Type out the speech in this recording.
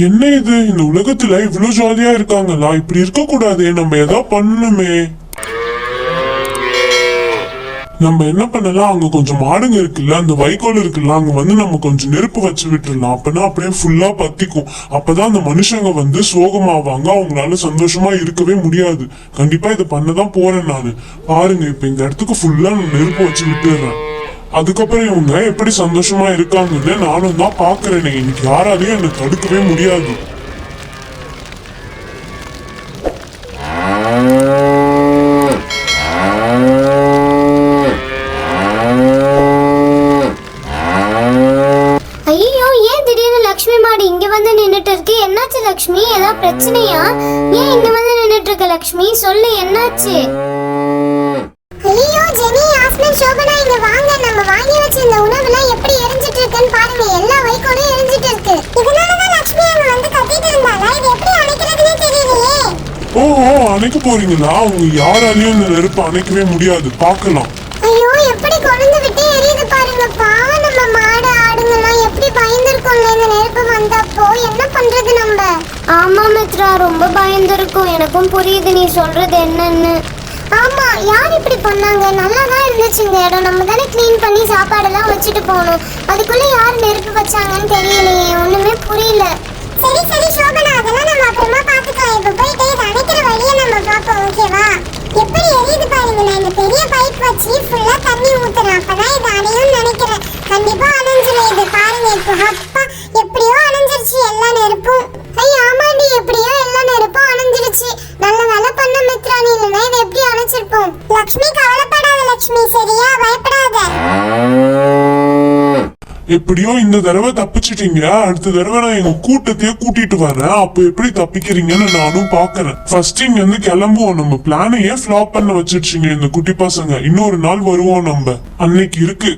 என்ன இது? இந்த உலகத்துல இவ்வளவு ஜாலியா இருக்காங்களா இப்படி இருக்க கூடாதே நம்ம ஏதா பண்ணணுமே. நம்ம என்ன பண்ணலாம்? அங்க கொஞ்சம் மாடுங்க இருக்குல்ல அந்த வைக்கோல் இருக்குல்ல அங்க வந்து நம்ம கொஞ்சம் நெருப்பு வச்சு விட்டுறலாம். அப்பனா அப்படியே ஃபுல்லா பத்திக்கும். அப்பதான் அந்த மனுஷங்க வந்து சோகமாவாங்க. அவங்களால சந்தோஷமா இருக்கவே முடியாது. கண்டிப்பா இதை பண்ணதான் போறேன் நானு. பாருங்க இப்ப இந்த இடத்துக்கு ஃபுல்லா நெருப்பு வச்சு விட்டுறேன். அதுக்கப்புறம் இவங்க எப்படி சந்தோஷமா இருக்காங்கன்னு நானும் தான் பாக்குறேனே இன்னைக்கு யாராலையும் என்னை தடுக்கவே முடியாது. ஐயோ ஏன் திடீர்னு லக்ஷ்மி மாடு வந்து என்னாச்சு லக்ஷ்மி? ஏதாவது பிரச்சனையா? ஏன் இங்க வந்து நின்னுட்டு இருக்க லக்ஷ்மி? சொல்லு என்னாச்சு? ஐயோ ஜெனி ஆஸ்மின் சோபனா இங்க வாங்க. அணைக்க போறீங்களா அவங்க யாராலையும் இந்த நெருப்பு அணைக்கவே முடியாது. பார்க்கலாம். ஐயோ எப்படி கொழுந்து விட்டு எரியுது பாருங்க. பாவம் நம்ம மாடு ஆடுங்கலாம் எப்படி பயந்துருக்கோம்ல இந்த நெருப்பு வந்தப்போ என்ன பண்றது நம்ம? ஆமா மித்ரா ரொம்ப பயந்துருக்கும். எனக்கும் புரியுது நீ சொல்றது என்னன்னு. ஆமா யார் இப்படி பண்ணாங்க? நல்லா தான் இருந்துச்சு இந்த இடம் நம்ம தானே க்ளீன் பண்ணி சாப்பாடெல்லாம் வச்சுட்டு போகணும். அதுக்குள்ள யார் நெருப்பு வச்சாங்கன்னு தெரியலையே. ஒண்ணுமே புரியல. சரி சரி சோபனா அதெல்லாம் நம்ம அப்புறமா பாத்துக்கலாம் இப்ப போயிட்டு இதை அணைக்கிற வழியை நம்ம பார்ப்போம் ஓகேவா எப்படி எரியுது பாருங்க நான் இந்த பெரிய பைப் வச்சு ஃபுல்லா தண்ணி ஊத்துறேன் அப்பதான் இது அணையும்னு நினைக்கிறேன் கண்டிப்பா அணைஞ்சிடும் இது பாருங்க இப்போ அப்பா எப்படியோ அணைஞ்சிருச்சு எல்லா நெருப்பும் ஐயா ஆமாண்டி எப்படியோ எல்லா நெருப்பும் அணைஞ்சிருச்சு நல்ல வேலை பண்ண மித்ராணி இல்லைன்னா இதை எப்படி அணைச்சிருப்போம்? லக்ஷ்மி கவலைப்படாத லக்ஷ்மி. சரியா? எப்படியோ இந்த தடவை தப்பிச்சிட்டீங்க. அடுத்த தடவை நான் எங்க கூட்டத்தையே கூட்டிட்டு வரேன். அப்போ எப்படி தப்பிக்கிறீங்கன்னு நானும் பாக்குறேன். ஃபர்ஸ்ட் இங்க இருந்து கிளம்புவோம் நம்ம. பிளானையே ஃபிளாப் பண்ண வச்சிருச்சீங்க இந்த குட்டி பசங்க? இன்னொரு நாள் வருவோம் நம்ம. அன்னைக்கு இருக்கு.